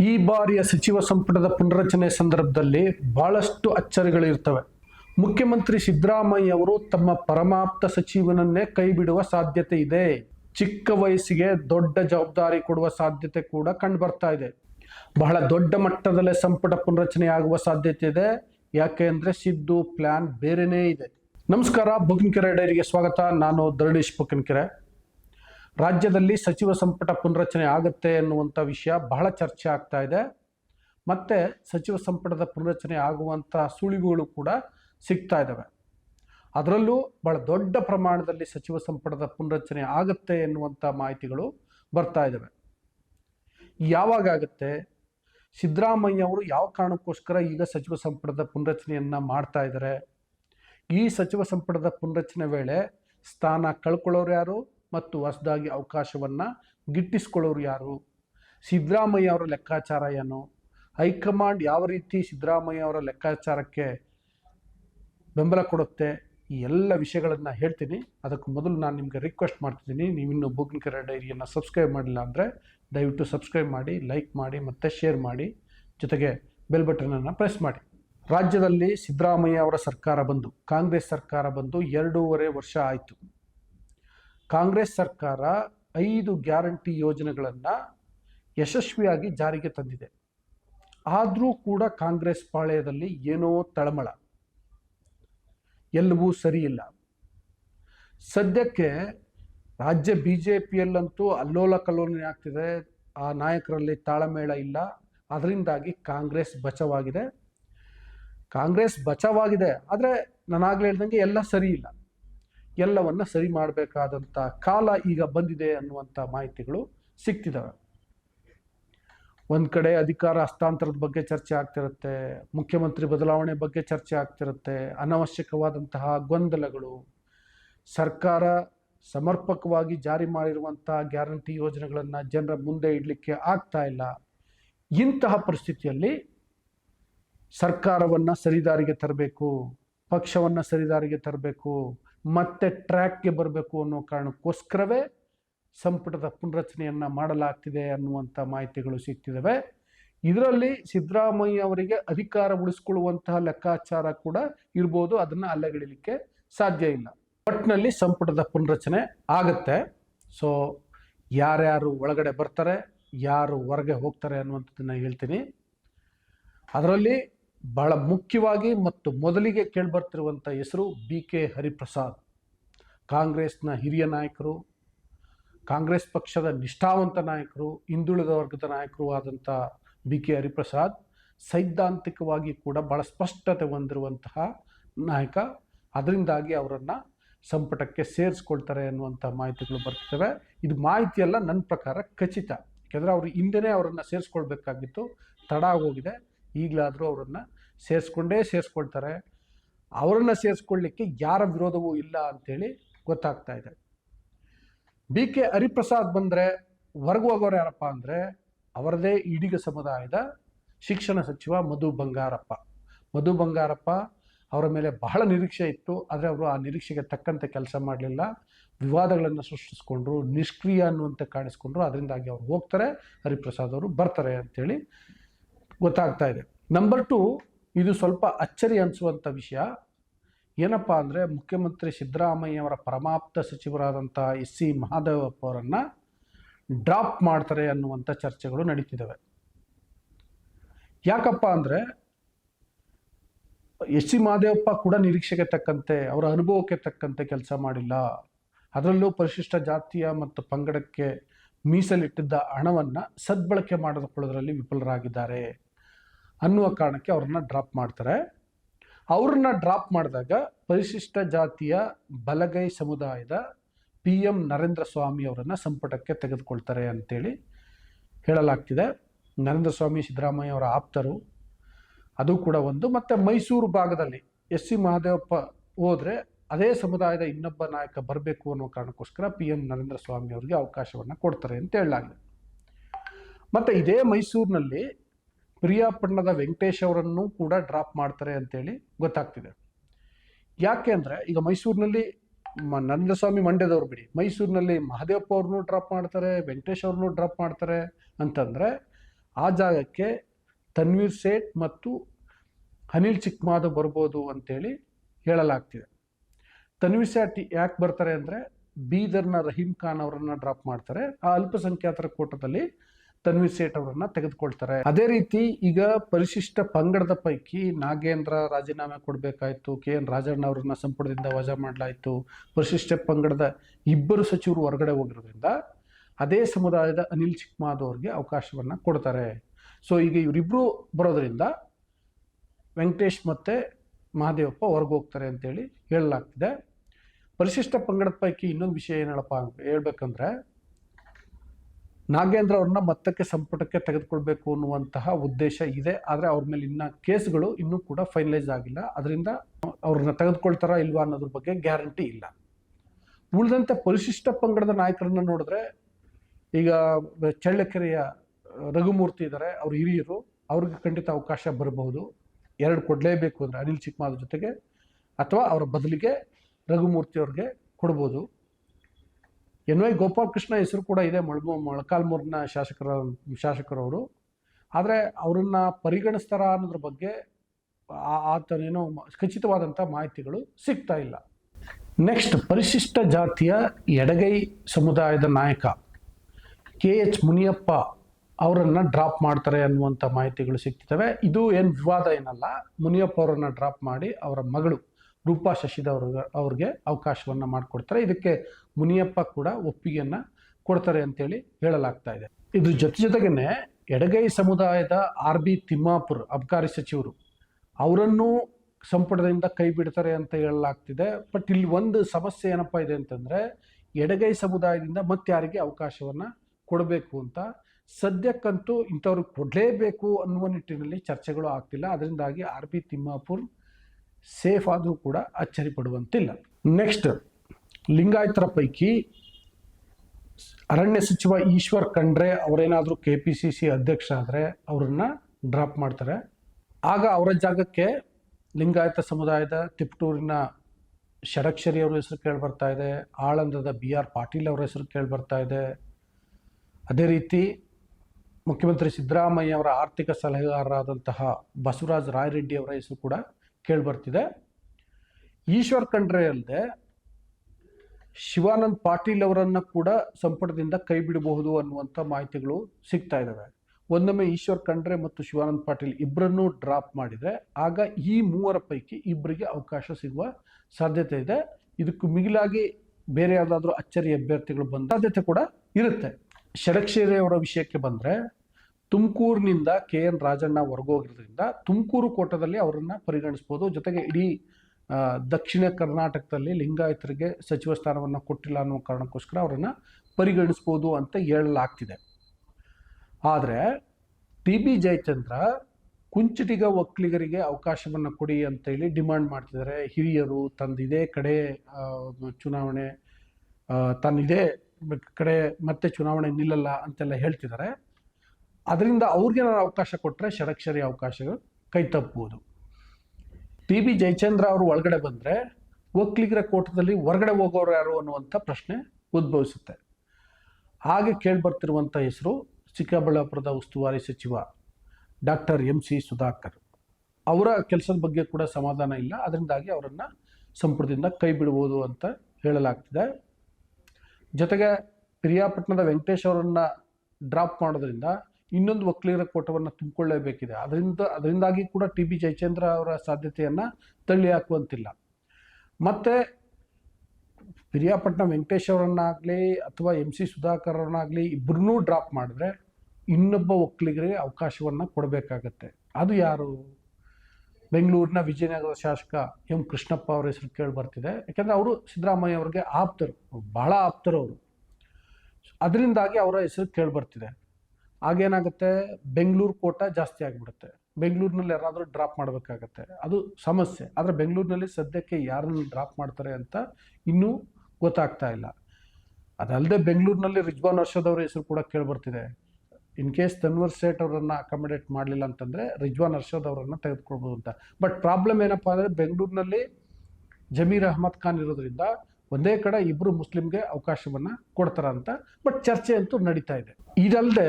ಈ ಬಾರಿಯ ಸಚಿವ ಸಂಪುಟದ ಪುನರಚನೆ ಸಂದರ್ಭದಲ್ಲಿ ಬಹಳಷ್ಟು ಅಚ್ಚರಿಗಳಿರ್ತವೆ. ಮುಖ್ಯಮಂತ್ರಿ ಸಿದ್ದರಾಮಯ್ಯ ಅವರು ತಮ್ಮ ಪರಮಾಪ್ತ ಸಚಿವನನ್ನೇ ಕೈ ಬಿಡುವ ಸಾಧ್ಯತೆ ಇದೆ. ಚಿಕ್ಕ ವಯಸ್ಸಿಗೆ ದೊಡ್ಡ ಜವಾಬ್ದಾರಿ ಕೊಡುವ ಸಾಧ್ಯತೆ ಕೂಡ ಕಂಡು ಬರ್ತಾ ಇದೆ. ಬಹಳ ದೊಡ್ಡ ಮಟ್ಟದಲ್ಲೇ ಸಂಪುಟ ಪುನರಚನೆ ಆಗುವ ಸಾಧ್ಯತೆ ಇದೆ. ಯಾಕೆ ಅಂದರೆ ಸಿದ್ದು ಪ್ಲಾನ್ ಬೇರೆನೇ ಇದೆ. ನಮಸ್ಕಾರ ಬುಕಿನ್ಕೆರೆ ಡೈರಿಗೆ ಸ್ವಾಗತ. ನಾನು ಧರಣೀಶ್ ಬುಕಿನ್ಕೆರೆ ರಾಜ್ಯದಲ್ಲಿ ಸಚಿವ ಸಂಪುಟ ಪುನರಚನೆ ಆಗುತ್ತೆ ಎನ್ನುವಂಥ ವಿಷಯ ಬಹಳ ಚರ್ಚೆ ಆಗ್ತಾ ಇದೆ. ಮತ್ತು ಸಚಿವ ಸಂಪುಟದ ಪುನರಚನೆ ಆಗುವಂಥ ಸುಳಿವುಗಳು ಕೂಡ ಸಿಗ್ತಾ ಇದ್ದಾವೆ ಅದರಲ್ಲೂ ಬಹಳ ದೊಡ್ಡ ಪ್ರಮಾಣದಲ್ಲಿ ಸಚಿವ ಸಂಪುಟದ ಪುನರಚನೆ ಆಗುತ್ತೆ ಎನ್ನುವಂಥ ಮಾಹಿತಿಗಳು ಬರ್ತಾ ಇದ್ದಾವೆ ಯಾವಾಗ ಆಗುತ್ತೆ? ಸಿದ್ದರಾಮಯ್ಯ ಅವರು ಯಾವ ಕಾರಣಕ್ಕೋಸ್ಕರ ಈಗ ಸಚಿವ ಸಂಪುಟದ ಪುನರಚನೆಯನ್ನು ಮಾಡ್ತಾ ಇದ್ದಾರೆ ಈ ಸಚಿವ ಸಂಪುಟದ ಪುನರಚನೆ ವೇಳೆ ಸ್ಥಾನ ಕಳ್ಕೊಳ್ಳೋರು ಯಾರು? ಮತ್ತು ಹೊಸದಾಗಿ ಅವಕಾಶವನ್ನ ಗಿಟ್ಟಿಸ್ಕೊಳ್ಳೋರು ಯಾರು? ಸಿದ್ದರಾಮಯ್ಯ ಅವರ ಲೆಕ್ಕಾಚಾರ ಏನು? ಹೈಕಮಾಂಡ್ ಯಾವ ರೀತಿ ಸಿದ್ದರಾಮಯ್ಯ ಅವರ ಲೆಕ್ಕಾಚಾರಕ್ಕೆ ಬೆಂಬಲ ಕೊಡುತ್ತೆ? ಈ ಎಲ್ಲ ವಿಷಯಗಳನ್ನು ಹೇಳ್ತೀನಿ. ಅದಕ್ಕೆ ಮೊದಲು ನಾನು ನಿಮಗೆ ರಿಕ್ವೆಸ್ಟ್ ಮಾಡ್ತಿದ್ದೀನಿ. ನೀವಿನ್ನೂ ಬುಕ್ನಿಕರ ಡೈರಿಯನ್ನು ಸಬ್ಸ್ಕ್ರೈಬ್ ಮಾಡಿಲ್ಲ ಅಂದರೆ ದಯವಿಟ್ಟು ಸಬ್ಸ್ಕ್ರೈಬ್ ಮಾಡಿ ಲೈಕ್ ಮಾಡಿ ಮತ್ತು ಶೇರ್ ಮಾಡಿ. ಜೊತೆಗೆ ಬೆಲ್ ಬಟನನ್ನು ಪ್ರೆಸ್ ಮಾಡಿ. ರಾಜ್ಯದಲ್ಲಿ ಸಿದ್ದರಾಮಯ್ಯ ಅವರ ಸರ್ಕಾರ ಬಂದು, ಕಾಂಗ್ರೆಸ್ ಸರ್ಕಾರ ಬಂದು ಎರಡೂವರೆ ವರ್ಷ ಆಯಿತು. ಕಾಂಗ್ರೆಸ್ ಸರ್ಕಾರ ಐದು ಗ್ಯಾರಂಟಿ ಯೋಜನೆಗಳನ್ನು ಯಶಸ್ವಿಯಾಗಿ ಜಾರಿಗೆ ತಂದಿದೆ. ಆದರೂ ಕೂಡ ಕಾಂಗ್ರೆಸ್ ಪಾಳ್ಯದಲ್ಲಿ ಏನೋ ತಳಮಳ. ಎಲ್ಲವೂ ಸರಿಯಿಲ್ಲ. ಸದ್ಯಕ್ಕೆ ರಾಜ್ಯ ಬಿ ಜೆ ಪಿಯಲ್ಲಂತೂ ಅಲ್ಲೋಲ ಕಲ್ಲೋಲನೆ ಆಗ್ತಿದೆ. ಆ ನಾಯಕರಲ್ಲಿ ತಾಳಮೇಳ ಇಲ್ಲ. ಅದರಿಂದಾಗಿ ಕಾಂಗ್ರೆಸ್ ಬಚಾವಾಗಿದೆ. ಕಾಂಗ್ರೆಸ್ ಬಚಾವಾಗಿದೆ. ಆದರೆ ನಾನಾಗಲೇ ಹೇಳ್ದಂಗೆ ಎಲ್ಲ ಸರಿ ಇಲ್ಲ ಎಲ್ಲವನ್ನ ಸರಿ ಮಾಡಬೇಕಾದಂಥ ಕಾಲ ಈಗ ಬಂದಿದೆ ಅನ್ನುವಂಥ ಮಾಹಿತಿಗಳು ಸಿಗ್ತಿದ್ದಾವೆ ಒಂದು ಕಡೆ ಅಧಿಕಾರ ಹಸ್ತಾಂತರದ ಬಗ್ಗೆ ಚರ್ಚೆ ಆಗ್ತಿರುತ್ತೆ, ಮುಖ್ಯಮಂತ್ರಿ ಬದಲಾವಣೆ ಬಗ್ಗೆ ಚರ್ಚೆ ಆಗ್ತಿರುತ್ತೆ, ಅನವಶ್ಯಕವಾದಂತಹ ಗೊಂದಲಗಳು, ಸರ್ಕಾರ ಸಮರ್ಪಕವಾಗಿ ಜಾರಿ ಮಾಡಿರುವಂಥ ಗ್ಯಾರಂಟಿ ಯೋಜನೆಗಳನ್ನು ಜನರ ಮುಂದೆ ಇಡಲಿಕ್ಕೆ ಆಗ್ತಾ ಇಲ್ಲ. ಇಂತಹ ಪರಿಸ್ಥಿತಿಯಲ್ಲಿ ಸರ್ಕಾರವನ್ನು ಸರಿದಾರಿಗೆ ತರಬೇಕು ಪಕ್ಷವನ್ನು ಸರಿದಾರಿಗೆ ತರಬೇಕು, ಮತ್ತೆ ಟ್ರ್ಯಾಕ್ಗೆ ಬರಬೇಕು ಅನ್ನೋ ಕಾರಣಕ್ಕೋಸ್ಕರವೇ ಸಂಪುಟದ ಪುನರಚನೆಯನ್ನು ಮಾಡಲಾಗ್ತಿದೆ ಅನ್ನುವಂಥ ಮಾಹಿತಿಗಳು ಸಿಗ್ತಿದ್ದಾವೆ ಇದರಲ್ಲಿ ಸಿದ್ದರಾಮಯ್ಯ ಅವರಿಗೆ ಅಧಿಕಾರ ಉಳಿಸ್ಕೊಳ್ಳುವಂತಹ ಲೆಕ್ಕಾಚಾರ ಕೂಡ ಇರ್ಬೋದು. ಅದನ್ನ ಅಲ್ಲಗಳಿಲಿಕ್ಕೆ ಸಾಧ್ಯ ಇಲ್ಲ. ಒಟ್ಟಿನಲ್ಲಿ ಸಂಪುಟದ ಪುನರಚನೆ ಆಗತ್ತೆ. ಸೊ ಯಾರ್ಯಾರು ಒಳಗಡೆ ಬರ್ತಾರೆ, ಯಾರು ಹೊರಗೆ ಹೋಗ್ತಾರೆ ಅನ್ನುವಂಥದ್ದನ್ನು ಹೇಳ್ತೀನಿ. ಅದರಲ್ಲಿ ಬಹಳ ಮುಖ್ಯವಾಗಿ ಮತ್ತು ಮೊದಲಿಗೆ ಕೇಳಿಬರ್ತಿರುವಂಥ ಹೆಸರು ಬಿ ಕೆ ಹರಿಪ್ರಸಾದ್. ಕಾಂಗ್ರೆಸ್ನ ಹಿರಿಯ ನಾಯಕರು, ಕಾಂಗ್ರೆಸ್ ಪಕ್ಷದ ನಿಷ್ಠಾವಂತ ನಾಯಕರು, ಹಿಂದುಳಿದ ವರ್ಗದ ನಾಯಕರು ಆದಂಥ ಬಿ ಕೆ ಹರಿಪ್ರಸಾದ್ ಸೈದ್ಧಾಂತಿಕವಾಗಿ ಕೂಡ ಬಹಳ ಸ್ಪಷ್ಟತೆ ಹೊಂದಿರುವಂತಹ ನಾಯಕ. ಅದರಿಂದಾಗಿ ಅವರನ್ನು ಸಂಪುಟಕ್ಕೆ ಸೇರಿಸ್ಕೊಳ್ತಾರೆ ಅನ್ನುವಂಥ ಮಾಹಿತಿಗಳು ಬರ್ತವೆ ಇದು ಮಾಹಿತಿಯೆಲ್ಲ ನನ್ನ ಪ್ರಕಾರ ಖಚಿತ. ಯಾಕೆಂದರೆ ಅವರು ಹಿಂದೆನೇ ಅವರನ್ನು ಸೇರಿಸ್ಕೊಳ್ಬೇಕಾಗಿತ್ತು. ತಡ ಆಗೋಗಿದೆ. ಈಗಲಾದರೂ ಅವರನ್ನು ಸೇರಿಸ್ಕೊಂಡೇ ಸೇರಿಸ್ಕೊಳ್ತಾರೆ. ಅವರನ್ನು ಸೇರಿಸ್ಕೊಳ್ಳಿಕ್ಕೆ ಯಾರ ವಿರೋಧವೂ ಇಲ್ಲ ಅಂತೇಳಿ ಗೊತ್ತಾಗ್ತಾ ಇದೆ. ಬಿ ಕೆ ಹರಿಪ್ರಸಾದ್ ಬಂದರೆ ಹೊರಗೆ ಹೋಗೋರು ಯಾರಪ್ಪ ಅಂದರೆ ಅವರದೇ ಈಡಿಗ ಸಮುದಾಯದ ಶಿಕ್ಷಣ ಸಚಿವ ಮಧು ಬಂಗಾರಪ್ಪ. ಮಧು ಬಂಗಾರಪ್ಪ ಅವರ ಮೇಲೆ ಬಹಳ ನಿರೀಕ್ಷೆ ಇತ್ತು, ಆದರೆ ಅವರು ಆ ನಿರೀಕ್ಷೆಗೆ ತಕ್ಕಂತೆ ಕೆಲಸ ಮಾಡಲಿಲ್ಲ. ವಿವಾದಗಳನ್ನು ಸೃಷ್ಟಿಸ್ಕೊಂಡ್ರು, ನಿಷ್ಕ್ರಿಯ ಅನ್ನುವಂತೆ ಕಾಣಿಸ್ಕೊಂಡ್ರು ಅದರಿಂದಾಗಿ ಅವ್ರು ಹೋಗ್ತಾರೆ, ಹರಿಪ್ರಸಾದ್ ಅವರು ಬರ್ತಾರೆ ಅಂತೇಳಿ ಗೊತ್ತಾಗ್ತಾ ಇದೆ. ನಂಬರ್ ಟು ಇದು ಸ್ವಲ್ಪ ಅಚ್ಚರಿ ಅನಿಸುವಂಥ ವಿಷಯ. ಏನಪ್ಪ ಅಂದರೆ ಮುಖ್ಯಮಂತ್ರಿ ಸಿದ್ದರಾಮಯ್ಯ ಅವರ ಪರಮಾಪ್ತ ಸಚಿವರಾದಂಥ ಎಸ್ ಸಿ ಮಹಾದೇವಪ್ಪ ಅವರನ್ನು ಡ್ರಾಪ್ ಮಾಡ್ತಾರೆ ಅನ್ನುವಂಥ ಚರ್ಚೆಗಳು ನಡೀತಿದ್ದಾವೆ. ಯಾಕಪ್ಪ ಅಂದರೆ ಎಸ್ ಸಿ ಮಹಾದೇವಪ್ಪ ಕೂಡ ನಿರೀಕ್ಷೆಗೆ ತಕ್ಕಂತೆ, ಅವರ ಅನುಭವಕ್ಕೆ ತಕ್ಕಂತೆ ಕೆಲಸ ಮಾಡಿಲ್ಲ. ಅದರಲ್ಲೂ ಪರಿಶಿಷ್ಟ ಜಾತಿಯ ಮತ್ತು ಪಂಗಡಕ್ಕೆ ಮೀಸಲಿಟ್ಟಿದ್ದ ಹಣವನ್ನು ಸದ್ಬಳಕೆ ಮಾಡಿಕೊಳ್ಳೋದ್ರಲ್ಲಿ ವಿಫಲರಾಗಿದ್ದಾರೆ. ಅನ್ನುವ ಕಾರಣಕ್ಕೆ ಅವ್ರನ್ನ ಡ್ರಾಪ್ ಮಾಡ್ತಾರೆ. ಅವ್ರನ್ನ ಡ್ರಾಪ್ ಮಾಡಿದಾಗ ಪರಿಶಿಷ್ಟ ಜಾತಿಯ ಬಲಗೈ ಸಮುದಾಯದ ಪಿ ಎಂ ನರೇಂದ್ರ ಸ್ವಾಮಿ ಅವರನ್ನು ಸಂಪುಟಕ್ಕೆ ತೆಗೆದುಕೊಳ್ತಾರೆ ಅಂತೇಳಿ ಹೇಳಲಾಗ್ತಿದೆ. ನರೇಂದ್ರ ಸ್ವಾಮಿ ಸಿದ್ದರಾಮಯ್ಯ ಅವರ ಆಪ್ತರು. ಅದು ಕೂಡ ಒಂದು. ಮತ್ತು ಮೈಸೂರು ಭಾಗದಲ್ಲಿ ಎಸ್ ಸಿ ಮಹದೇವಪ್ಪ ಹೋದರೆ ಅದೇ ಸಮುದಾಯದ ಇನ್ನೊಬ್ಬ ನಾಯಕ ಬರಬೇಕು ಅನ್ನೋ ಕಾರಣಕ್ಕೋಸ್ಕರ ಪಿ ಎಂ ನರೇಂದ್ರ ಸ್ವಾಮಿ ಅವರಿಗೆ ಅವಕಾಶವನ್ನು ಕೊಡ್ತಾರೆ ಅಂತ ಹೇಳಲಾಗಿದೆ. ಮತ್ತು ಇದೇ ಮೈಸೂರಿನಲ್ಲಿ ಪ್ರಿಯಾಪಟ್ಟಣದ ವೆಂಕಟೇಶ್ ಅವರನ್ನು ಕೂಡ ಡ್ರಾಪ್ ಮಾಡ್ತಾರೆ ಅಂತೇಳಿ ಗೊತ್ತಾಗ್ತಿದೆ. ಯಾಕೆ ಅಂದರೆ ಈಗ ಮೈಸೂರಿನಲ್ಲಿ ನಂದಸ್ವಾಮಿ ಮಂಡ್ಯದವ್ರು ಬಿಡಿ. ಮೈಸೂರಿನಲ್ಲಿ ಮಹದೇವಪ್ಪ ಅವ್ರನ್ನೂ ಡ್ರಾಪ್ ಮಾಡ್ತಾರೆ, ವೆಂಕಟೇಶ್ ಅವ್ರನ್ನೂ ಡ್ರಾಪ್ ಮಾಡ್ತಾರೆ ಅಂತಂದರೆ ಆ ಜಾಗಕ್ಕೆ ತನ್ವೀರ್ ಸೇಠ್ ಮತ್ತು ಅನಿಲ್ ಚಿಕ್ಮಾದು ಬರ್ಬೋದು ಅಂತೇಳಿ ಹೇಳಲಾಗ್ತಿದೆ. ತನ್ವೀರ್ ಸೇಠ್ ಯಾಕೆ ಬರ್ತಾರೆ ಅಂದರೆ ಬೀದರ್ನ ರಹೀಂ ಖಾನ್ ಅವರನ್ನು ಡ್ರಾಪ್ ಮಾಡ್ತಾರೆ. ಆ ಅಲ್ಪಸಂಖ್ಯಾತರ ಕೋಟದಲ್ಲಿ ತನ್ವೀರ್ ಸೇಠ್ ಅವರನ್ನ ತೆಗೆದುಕೊಳ್ತಾರೆ. ಅದೇ ರೀತಿ ಈಗ ಪರಿಶಿಷ್ಟ ಪಂಗಡದ ಪೈಕಿ ನಾಗೇಂದ್ರ ರಾಜೀನಾಮೆ ಕೊಡಬೇಕಾಯ್ತು, ಕೆ ಎನ್ ರಾಜಣ್ಣ ಅವರನ್ನ ಸಂಪುಟದಿಂದ ವಜಾ ಮಾಡಲಾಯಿತು, ಪರಿಶಿಷ್ಟ ಪಂಗಡದ ಇಬ್ಬರು ಸಚಿವರು ಹೊರಗಡೆ ಹೋಗಿರೋದ್ರಿಂದ ಅದೇ ಸಮುದಾಯದ ಅನಿಲ್ ಚಿಕ್ಮಾದ್ ಅವ್ರಿಗೆ ಅವಕಾಶವನ್ನ ಕೊಡ್ತಾರೆ. ಸೊ ಈಗ ಇವರಿಬ್ರು ಬರೋದ್ರಿಂದ ವೆಂಕಟೇಶ್ ಮತ್ತೆ ಮಹಾದೇವಪ್ಪ ಹೊರಗೆ ಹೋಗ್ತಾರೆ ಅಂತೇಳಿ ಹೇಳಲಾಗ್ತಿದೆ. ಪರಿಶಿಷ್ಟ ಪಂಗಡದ ಪೈಕಿ ಇನ್ನೊಂದು ವಿಷಯ ಏನು ಹೇಳಪ್ಪ ಹೇಳ್ಬೇಕಂದ್ರೆ ನಾಗೇಂದ್ರ ಅವ್ರನ್ನ ಮತ್ತಕ್ಕೆ ಸಂಪುಟಕ್ಕೆ ತೆಗೆದುಕೊಳ್ಬೇಕು ಅನ್ನುವಂತಹ ಉದ್ದೇಶ ಇದೆ. ಆದರೆ ಅವ್ರ ಮೇಲೆ ಇನ್ನ ಕೇಸ್ಗಳು ಇನ್ನೂ ಕೂಡ ಫೈನಲೈಸ್ ಆಗಿಲ್ಲ. ಅದರಿಂದ ಅವ್ರನ್ನ ತೆಗೆದುಕೊಳ್ತಾರ ಇಲ್ವಾ ಅನ್ನೋದ್ರ ಬಗ್ಗೆ ಗ್ಯಾರಂಟಿ ಇಲ್ಲ. ಉಳಿದಂತೆ ಪರಿಶಿಷ್ಟ ಪಂಗಡದ ನಾಯಕರನ್ನ ನೋಡಿದ್ರೆ ಈಗ ಚಳ್ಳಕೆರೆಯ ರಘುಮೂರ್ತಿ ಇದ್ದಾರೆ ಅವ್ರ ಹಿರಿಯರು, ಅವ್ರಿಗೆ ಖಂಡಿತ ಅವಕಾಶ ಬರಬಹುದು. ಎರಡು ಕೊಡಲೇಬೇಕು ಅಂದರೆ ಅನಿಲ್ ಚಿಕ್ಮಾದ ಜೊತೆಗೆ ಅಥವಾ ಅವರ ಬದಲಿಗೆ ರಘುಮೂರ್ತಿ ಅವ್ರಿಗೆ ಕೊಡ್ಬೋದು. ಎನ್ ವೈ ಗೋಪಾಲಕೃಷ್ಣ ಹೆಸರು ಕೂಡ ಇದೆ ಮೊಳಗು ಮೊಳಕಾಲ್ಮೂರಿನ ಶಾಸಕರ, ಶಾಸಕರವರು. ಆದರೆ ಅವರನ್ನ ಪರಿಗಣಿಸ್ತಾರ ಅನ್ನೋದ್ರ ಬಗ್ಗೆ ಆತನೇನೋ ಖಚಿತವಾದಂಥ ಮಾಹಿತಿಗಳು ಸಿಗ್ತಾ ಇಲ್ಲ. ನೆಕ್ಸ್ಟ್, ಪರಿಶಿಷ್ಟ ಜಾತಿಯ ಎಡಗೈ ಸಮುದಾಯದ ನಾಯಕ ಕೆ ಎಚ್ ಮುನಿಯಪ್ಪ ಅವರನ್ನು ಡ್ರಾಪ್ ಮಾಡ್ತಾರೆ ಅನ್ನುವಂಥ ಮಾಹಿತಿಗಳು ಸಿಗ್ತಿದ್ದಾವೆ. ಇದು ಏನು ವಿವಾದ ಏನಲ್ಲ, ಮುನಿಯಪ್ಪ ಅವರನ್ನು ಡ್ರಾಪ್ ಮಾಡಿ ಅವರ ಮಗಳು ರೂಪಾ ಶಶಿದವ್ರಿಗೆ ಅವ್ರಿಗೆ ಅವಕಾಶವನ್ನು ಮಾಡಿಕೊಡ್ತಾರೆ. ಇದಕ್ಕೆ ಮುನಿಯಪ್ಪ ಕೂಡ ಒಪ್ಪಿಗೆಯನ್ನು ಕೊಡ್ತಾರೆ ಅಂತೇಳಿ ಹೇಳಲಾಗ್ತಾ ಇದೆ. ಇದ್ರ ಜೊತೆ ಜೊತೆಗೇನೆ ಎಡಗೈ ಸಮುದಾಯದ ಆರ್ ಬಿ ತಿಮ್ಮಾಪುರ್ ಅಬಕಾರಿ ಸಚಿವರು ಅವರನ್ನು ಸಂಪುಟದಿಂದ ಕೈ ಬಿಡ್ತಾರೆ ಅಂತ ಹೇಳಲಾಗ್ತಿದೆ. ಬಟ್ ಇಲ್ಲಿ ಒಂದು ಸಮಸ್ಯೆ ಏನಪ್ಪ ಇದೆ ಅಂತಂದರೆ ಎಡಗೈ ಸಮುದಾಯದಿಂದ ಮತ್ತಾರಿಗೆ ಅವಕಾಶವನ್ನು ಕೊಡಬೇಕು ಅಂತ ಸದ್ಯಕ್ಕಂತೂ ಇಂಥವ್ರಿಗೆ ಕೊಡಲೇಬೇಕು ಅನ್ನುವ ನಿಟ್ಟಿನಲ್ಲಿ ಚರ್ಚೆಗಳು ಆಗ್ತಿಲ್ಲ. ಅದರಿಂದಾಗಿ ಆರ್ ಬಿ ತಿಮ್ಮಾಪುರ್ ಸೇಫ್ ಆದರೂ ಕೂಡ ಅಚ್ಚರಿ ಪಡುವಂತಿಲ್ಲ ನೆಕ್ಸ್ಟ್ ಲಿಂಗಾಯತರ ಪೈಕಿ ಅರಣ್ಯ ಸಚಿವ ಈಶ್ವರ್ ಖಂಡ್ರೆ ಅವರೇನಾದರೂ ಕೆ ಪಿ ಸಿ ಸಿ ಅಧ್ಯಕ್ಷ ಆದರೆ ಅವರನ್ನು ಡ್ರಾಪ್ ಮಾಡ್ತಾರೆ. ಆಗ ಅವರ ಜಾಗಕ್ಕೆ ಲಿಂಗಾಯತ ಸಮುದಾಯದ ತಿಪ್ಟೂರಿನ ಷಡಕ್ಷರಿ ಅವರ ಹೆಸರು ಕೇಳಿ ಬರ್ತಾ ಇದೆ, ಆಳಂದದ ಬಿ ಆರ್ ಪಾಟೀಲ್ ಅವರ ಹೆಸರು ಕೇಳಿ ಬರ್ತಾ ಇದೆ. ಅದೇ ರೀತಿ ಮುಖ್ಯಮಂತ್ರಿ ಸಿದ್ದರಾಮಯ್ಯ ಅವರ ಆರ್ಥಿಕ ಸಲಹೆಗಾರರಾದಂತಹ ಬಸವರಾಜ ರಾಯರೆಡ್ಡಿ ಅವರ ಹೆಸರು ಕೂಡ ಕೇಳಿಬರ್ತಿದೆ. ಈಶ್ವರ್ ಖಂಡ್ರೆ ಅಲ್ಲದೆ ಶಿವಾನಂದ್ ಪಾಟೀಲ್ ಅವರನ್ನ ಕೂಡ ಸಂಪುಟದಿಂದ ಕೈ ಬಿಡಬಹುದು ಅನ್ನುವಂಥ ಮಾಹಿತಿಗಳು ಸಿಗ್ತಾ ಇದ್ದಾವೆ ಒಂದೊಮ್ಮೆ ಈಶ್ವರ್ ಖಂಡ್ರೆ ಮತ್ತು ಶಿವಾನಂದ್ ಪಾಟೀಲ್ ಇಬ್ಬರನ್ನೂ ಡ್ರಾಪ್ ಮಾಡಿದರೆ, ಆಗ ಈ ಮೂವರ ಪೈಕಿ ಇಬ್ಬರಿಗೆ ಅವಕಾಶ ಸಿಗುವ ಸಾಧ್ಯತೆ ಇದೆ. ಇದಕ್ಕೂ ಮಿಗಿಲಾಗಿ ಬೇರೆ ಯಾವುದಾದ್ರೂ ಅಚ್ಚರಿ ಅಭ್ಯರ್ಥಿಗಳು ಬಂದ ಸಾಧ್ಯತೆ ಕೂಡ ಇರುತ್ತೆ. ಷಡಕ್ಷೇರಿಯವರ ವಿಷಯಕ್ಕೆ ಬಂದರೆ ತುಮಕೂರಿನಿಂದ ಕೆ ಎನ್ ರಾಜಣ್ಣ ಹೊರಗೋಗಿರೋದ್ರಿಂದ ತುಮಕೂರು ಕೋಟದಲ್ಲಿ ಅವರನ್ನ ಪರಿಗಣಿಸ್ಬೋದು. ಜೊತೆಗೆ ಇಡೀ ದಕ್ಷಿಣ ಕರ್ನಾಟಕದಲ್ಲಿ ಲಿಂಗಾಯತರಿಗೆ ಸಚಿವ ಸ್ಥಾನವನ್ನು ಕೊಟ್ಟಿಲ್ಲ ಅನ್ನೋ ಕಾರಣಕ್ಕೋಸ್ಕರ ಅವರನ್ನು ಪರಿಗಣಿಸ್ಬೋದು ಅಂತ ಹೇಳಲಾಗ್ತಿದೆ. ಆದರೆ ಟಿ ಬಿ ಜಯಚಂದ್ರ ಕುಂಚಿಟಿಗ ಒಕ್ಕಲಿಗರಿಗೆ ಅವಕಾಶವನ್ನು ಕೊಡಿ ಅಂತ ಹೇಳಿ ಡಿಮಾಂಡ್ ಮಾಡ್ತಿದ್ದಾರೆ. ಹಿರಿಯರು ತಂದಿದೇ ಕಡೆ ಚುನಾವಣೆ ತನ್ನ ತನ್ನಿದೇ ಕಡೆ ಮತ್ತೆ ಚುನಾವಣೆ ನಿಲ್ಲಲ್ಲ ಅಂತೆಲ್ಲ ಹೇಳ್ತಿದ್ದಾರೆ. ಅದರಿಂದ ಅವ್ರಿಗೆ ನಾನು ಅವಕಾಶ ಕೊಟ್ಟರೆ ಷಡಕ್ಷರಿ ಅವಕಾಶಗಳು ಕೈ ತಪ್ಪುವುದು. ಪಿ ಬಿ ಜಯಚಂದ್ರ ಅವರು ಒಳಗಡೆ ಬಂದರೆ ಒಕ್ಕಲಿಗರ ಕೋಟದಲ್ಲಿ ಹೊರಗಡೆ ಹೋಗೋರು ಯಾರು ಅನ್ನುವಂಥ ಪ್ರಶ್ನೆ ಉದ್ಭವಿಸುತ್ತೆ. ಹಾಗೆ ಕೇಳಿಬರ್ತಿರುವಂಥ ಹೆಸರು ಚಿಕ್ಕಬಳ್ಳಾಪುರದ ಉಸ್ತುವಾರಿ ಸಚಿವ ಡಾಕ್ಟರ್ ಎಂ ಸಿ ಸುಧಾಕರ್. ಅವರ ಕೆಲಸದ ಬಗ್ಗೆ ಕೂಡ ಸಮಾಧಾನ ಇಲ್ಲ. ಅದರಿಂದಾಗಿ ಅವರನ್ನು ಸಂಪುಟದಿಂದ ಕೈ ಬಿಡ್ಬೋದು ಅಂತ ಹೇಳಲಾಗ್ತಿದೆ. ಜೊತೆಗೆ ಪಿರಿಯಾಪಟ್ಟಣದ ವೆಂಕಟೇಶ್ ಅವರನ್ನು ಡ್ರಾಪ್ ಮಾಡೋದ್ರಿಂದ ಇನ್ನೊಂದು ಒಕ್ಕಲಿಗರ ಕೋಟವನ್ನು ತುಂಬಿಕೊಳ್ಳಬೇಕಿದೆ. ಅದರಿಂದ, ಅದರಿಂದಾಗಿ ಕೂಡ ಟಿ ಬಿ ಜಯಚಂದ್ರ ಅವರ ಸಾಧ್ಯತೆಯನ್ನು ತಳ್ಳಿ ಹಾಕುವಂತಿಲ್ಲ. ಮತ್ತು ಪಿರಿಯಾಪಟ್ಟಣ ವೆಂಕಟೇಶ್ ಅವರನ್ನಾಗಲಿ ಅಥವಾ ಎಂ ಸಿ ಸುಧಾಕರ್ ಅವರನ್ನಾಗಲಿ ಇಬ್ಬರನ್ನೂ ಡ್ರಾಪ್ ಮಾಡಿದ್ರೆ ಇನ್ನೊಬ್ಬ ಒಕ್ಕಲಿಗರಿಗೆ ಅವಕಾಶವನ್ನು ಕೊಡಬೇಕಾಗತ್ತೆ. ಅದು ಯಾರು? ಬೆಂಗಳೂರಿನ ವಿಜಯನಗರ ಶಾಸಕ ಎಂ ಕೃಷ್ಣಪ್ಪ ಅವರ ಹೆಸರು ಕೇಳಿ ಬರ್ತಿದೆ. ಯಾಕೆಂದರೆ ಅವರು ಸಿದ್ದರಾಮಯ್ಯ ಅವರಿಗೆ ಆಪ್ತರು. ಬಹಳ ಆಪ್ತರು ಅವರು. ಅದರಿಂದಾಗಿ ಅವರ ಹೆಸರು ಕೇಳಿ ಬರ್ತಿದೆ. ಆಗೇನಾಗುತ್ತೆ? ಬೆಂಗಳೂರು ಕೋಟ ಜಾಸ್ತಿ ಆಗಿಬಿಡುತ್ತೆ. ಬೆಂಗಳೂರಿನಲ್ಲಿ ಯಾರಾದರೂ ಡ್ರಾಪ್ ಮಾಡಬೇಕಾಗತ್ತೆ. ಅದು ಸಮಸ್ಯೆ. ಆದರೆ ಬೆಂಗಳೂರಿನಲ್ಲಿ ಸದ್ಯಕ್ಕೆ ಯಾರನ್ನು ಡ್ರಾಪ್ ಮಾಡ್ತಾರೆ ಅಂತ ಇನ್ನೂ ಗೊತ್ತಾಗ್ತಾ ಇಲ್ಲ. ಅದಲ್ಲದೆ ಬೆಂಗಳೂರಿನಲ್ಲಿ ರಿಜ್ವಾನ್ ಅರ್ಷದ್ ಅವರ ಹೆಸರು ಕೂಡ ಕೇಳಿಬರ್ತಿದೆ. ಇನ್ ಕೇಸ್ ತನ್ವರ್ ಸೇಠ್ ಅವರನ್ನು ಅಕಾಮಿಡೇಟ್ ಮಾಡಲಿಲ್ಲ ಅಂತಂದರೆ ರಿಜ್ವಾನ್ ಅರ್ಷದ್ ಅವರನ್ನು ತೆಗೆದುಕೊಳ್ಬೋದು ಅಂತ. ಬಟ್ ಪ್ರಾಬ್ಲಮ್ ಏನಪ್ಪ ಅಂದರೆ ಬೆಂಗಳೂರಿನಲ್ಲಿ ಜಮೀರ್ ಅಹಮದ್ ಖಾನ್ ಇರೋದ್ರಿಂದ ಒಂದೇ ಕಡೆ ಇಬ್ಬರು ಮುಸ್ಲಿಮ್ಗೆ ಅವಕಾಶವನ್ನು ಕೊಡ್ತಾರ ಅಂತ ಬಟ್ ಚರ್ಚೆ ಅಂತೂ ನಡೀತಾ ಇದೆ. ಇದಲ್ಲದೆ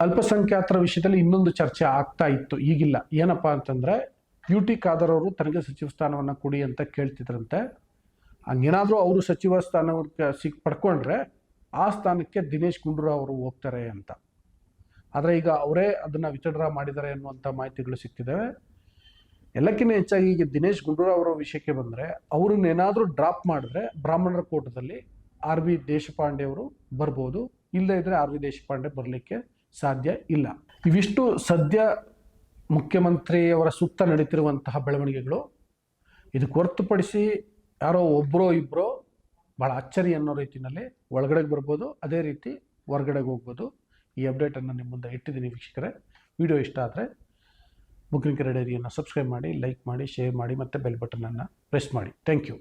ಅಲ್ಪಸಂಖ್ಯಾತರ ವಿಷಯದಲ್ಲಿ ಇನ್ನೊಂದು ಚರ್ಚೆ ಆಗ್ತಾ ಇತ್ತು. ಈಗಿಲ್ಲ. ಏನಪ್ಪಾ ಅಂತಂದ್ರೆ ಯು ಟಿ ಖಾದರ್ ಅವರು ತನಗೆ ಸಚಿವ ಸ್ಥಾನವನ್ನು ಕೊಡಿ ಅಂತ ಕೇಳ್ತಿದ್ರಂತೆ. ಹಂಗೇನಾದರೂ ಅವರು ಸಚಿವ ಸ್ಥಾನಕ್ಕೆ ಸಿಕ್, ಪಡ್ಕೊಂಡ್ರೆ ಆ ಸ್ಥಾನಕ್ಕೆ ದಿನೇಶ್ ಗುಂಡೂರಾವ್ ಅವರು ಹೋಗ್ತಾರೆ ಅಂತ. ಆದರೆ ಈಗ ಅವರೇ ಅದನ್ನು ವಿತಡ್ರಾ ಮಾಡಿದ್ದಾರೆ ಅನ್ನುವಂಥ ಮಾಹಿತಿಗಳು ಸಿಗ್ತಿದ್ದಾವೆ ಎಲ್ಲಕ್ಕಿಂತ ಹೆಚ್ಚಾಗಿ ಈಗ ದಿನೇಶ್ ಗುಂಡೂರಾವ್ ಅವರ ವಿಷಯಕ್ಕೆ ಬಂದರೆ ಅವ್ರನ್ನೇನಾದರೂ ಡ್ರಾಪ್ ಮಾಡಿದ್ರೆ ಬ್ರಾಹ್ಮಣರ ಕೋಟದಲ್ಲಿ ಆರ್ ವಿ ದೇಶಪಾಂಡೆ ಅವರು ಬರ್ಬೋದು. ಇಲ್ಲದೇ ಇದ್ದರೆ ಆರ್ ವಿ ದೇಶಪಾಂಡೆ ಬರಲಿಕ್ಕೆ ಸಾಧ್ಯ ಇಲ್ಲ. ಇವಿಷ್ಟು ಸದ್ಯ ಮುಖ್ಯಮಂತ್ರಿಯವರ ಸುತ್ತ ನಡೀತಿರುವಂತಹ ಬೆಳವಣಿಗೆಗಳು ಇದಕ್ಕೆ ಹೊರತುಪಡಿಸಿ ಯಾರೋ ಒಬ್ಬರೋ ಇಬ್ಬರೋ ಭಾಳ ಅಚ್ಚರಿ ಅನ್ನೋ ರೀತಿಯಲ್ಲಿ ಒಳಗಡೆಗೆ ಬರ್ಬೋದು, ಅದೇ ರೀತಿ ಹೊರಗಡೆಗೆ ಹೋಗ್ಬೋದು. ಈ ಅಪ್ಡೇಟನ್ನು ನಿಮ್ಮ ಮುಂದೆ ಇಟ್ಟಿದ್ದೀನಿ ವೀಕ್ಷಕರೇ. ವಿಡಿಯೋ ಇಷ್ಟ ಆದರೆ ಬುಕ್ಕಿಂಗ್ ಡೈರಿಯನ್ನು ಸಬ್ಸ್ಕ್ರೈಬ್ ಮಾಡಿ, ಲೈಕ್ ಮಾಡಿ, ಶೇರ್ ಮಾಡಿ ಮತ್ತು ಬೆಲ್ ಬಟನನ್ನು ಪ್ರೆಸ್ ಮಾಡಿ. Thank you.